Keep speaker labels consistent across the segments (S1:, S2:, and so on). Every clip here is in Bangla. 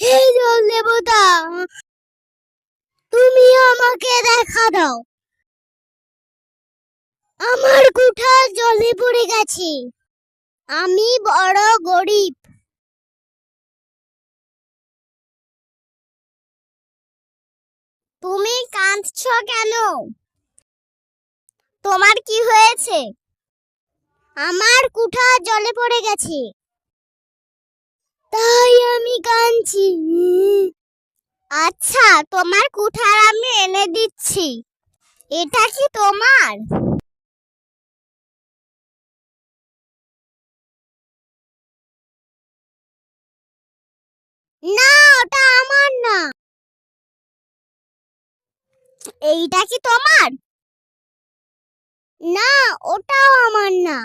S1: হে জল দেবতা তুমি আমাকে দেখা দাও। আমার কুঠা জলে পড়ে গেছে। আমি বড় গরিব। তুমি কাঁদছ কেন? তোমার কি হয়েছে? আমার কুঠা জলে পড়ে গেছে। তাই আমি কাঁদছি আচ্ছা তোমার কুঠার আমি এনে দিচ্ছি। এটা কি তোমার? না, ওটা আমার না। এইটা কি তোমার? না, ওটাও আমার না।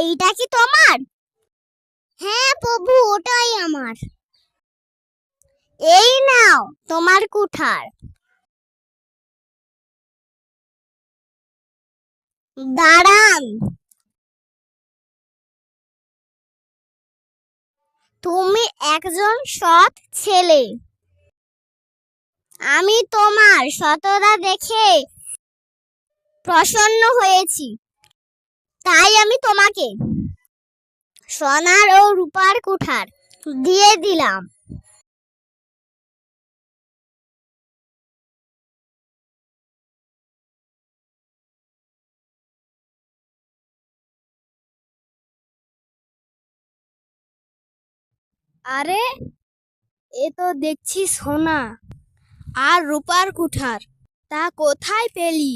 S1: এইটা কি তোমার? হ্যাঁ প্রভু, ওটাই আমার। এই নাও, তোমার কুঠার। দাঁড়ান। তুমি একজন সৎ ছেলে। আমি তোমার সততা দেখে প্রসন্ন হয়েছি। তাই আমি তোমাকে সোনার ও রূপার কুঠার দিয়ে দিলাম।
S2: আরে, এ তো দেখছি সোনা আর রূপার কুঠার, তা কোথায় পেলি?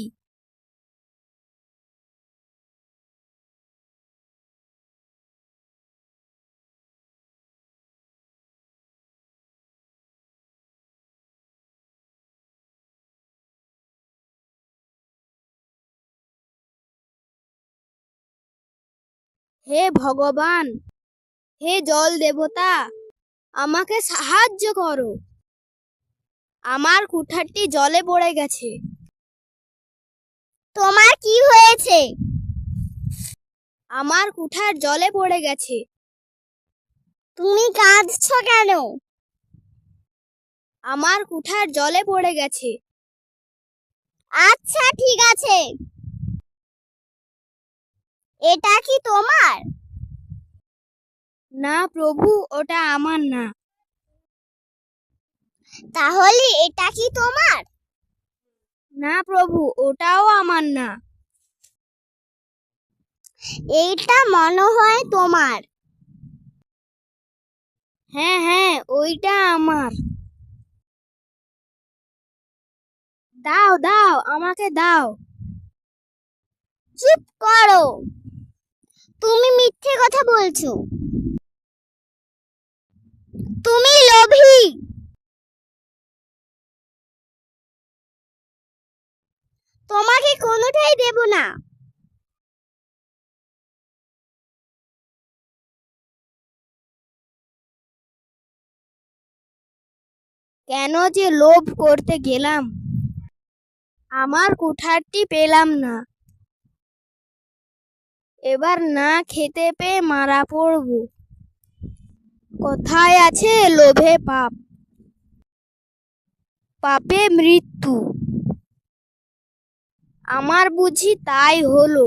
S2: হে ভগবান, হে জল দেবতা, আমাকে সাহায্য করো। আমার কুঠারটি জলে পড়ে গেছে।
S1: তোমার কি হয়েছে?
S2: আমার কুঠার জলে পড়ে গেছে।
S1: তুমি কাঁদছো কেন?
S2: আমার কুঠার জলে পড়ে গেছে।
S1: আচ্ছা ঠিক আছে। এটা কি তোমার?
S2: না প্রভু ওটা আমার না।
S1: তাহলে এটা কি তোমার?
S2: না প্রভু ওটাও আমার না।
S1: এইটা মনে হয় তোমার।
S2: হ্যাঁ হ্যাঁ ওইটা আমার। দাও দাও আমাকে দাও।
S1: চুপ করো। মিথ্যে কথা বলছো। তুমি লোভী। তোমাকে কোনোটাই দেব না।
S2: কেন যে লোভ করতে গেলাম, আমার কুঠারটি পেলাম না। এবার না খেতে পেয়ে মারা পড়ব। কথায় আছে লোভে পাপ। পাপে মৃত্যু। আমার বুঝি তাই হলো।